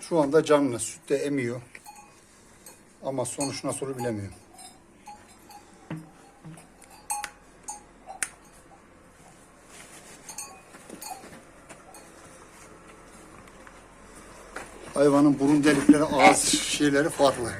Şu anda canlı süt de emiyor. Ama sonuç nasıl olur bilemiyorum. Hayvanın burun delikleri, ağız şeyleri farklı.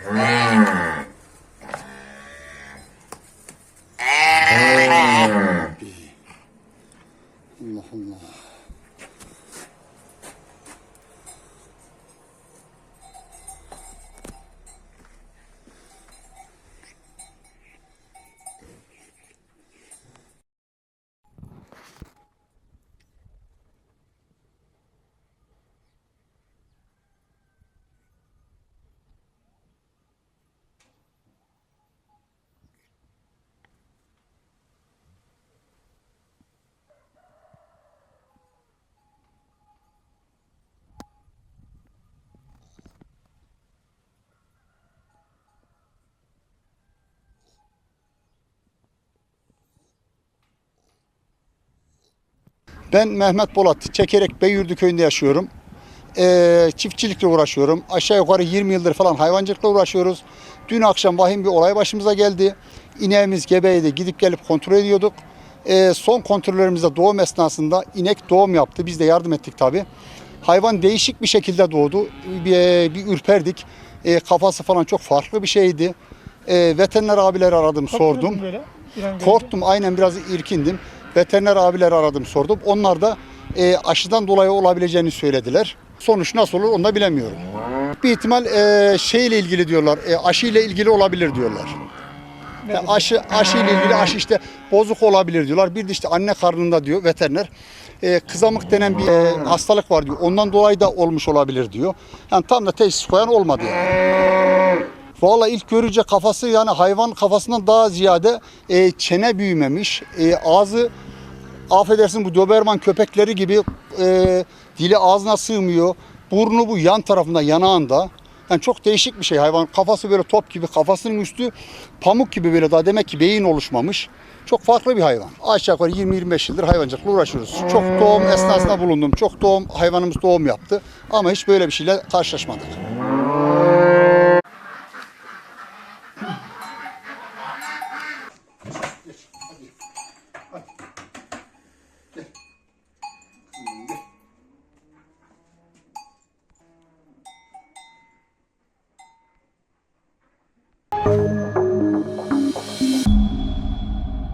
Ben Mehmet Bolat, Çekerek Beyürdü köyünde yaşıyorum. Ee, çiftçilikle uğraşıyorum. Aşağı yukarı 20 yıldır falan hayvancılıkla uğraşıyoruz. Dün akşam vahim bir olay başımıza geldi. İneğimiz gebeydi. Gidip gelip kontrol ediyorduk. Ee, son kontrollerimizde doğum esnasında inek doğum yaptı. Biz de yardım ettik tabii. Hayvan değişik bir şekilde doğdu. Bir, bir ürperdik. Ee, kafası falan çok farklı bir şeydi. Ee, veteriner abileri aradım, sordum. Böyle, bir an görünce. Korktum aynen biraz irkindim. Veteriner abileri aradım sordum. Onlar da e, aşıdan dolayı olabileceğini söylediler. Sonuç nasıl olur onu da bilemiyorum. Bir ihtimal e, şeyle ilgili diyorlar. E, aşı ile ilgili olabilir diyorlar. Yani aşı aşı ile ilgili aşı işte bozuk olabilir diyorlar. Bir de işte anne karnında diyor veteriner. E, kızamık denen bir e, hastalık var diyor. Ondan dolayı da olmuş olabilir diyor. Yani tam da teşhis koyan olmadı yani. Valla ilk görünce kafası yani hayvan kafasından daha ziyade e, çene büyümemiş. E, ağzı affedersin bu Doberman köpekleri gibi e, dili ağzına sığmıyor. Burnu bu yan tarafında yanağında. Yani çok değişik bir şey hayvan. Kafası böyle top gibi, kafasının üstü pamuk gibi böyle daha demek ki beyin oluşmamış. Çok farklı bir hayvan. Aşağı yukarı 20-25 yıldır hayvancılıkla uğraşıyoruz. Çok doğum esnasında bulundum. Çok doğum hayvanımız doğum yaptı. Ama hiç böyle bir şeyle karşılaşmadık.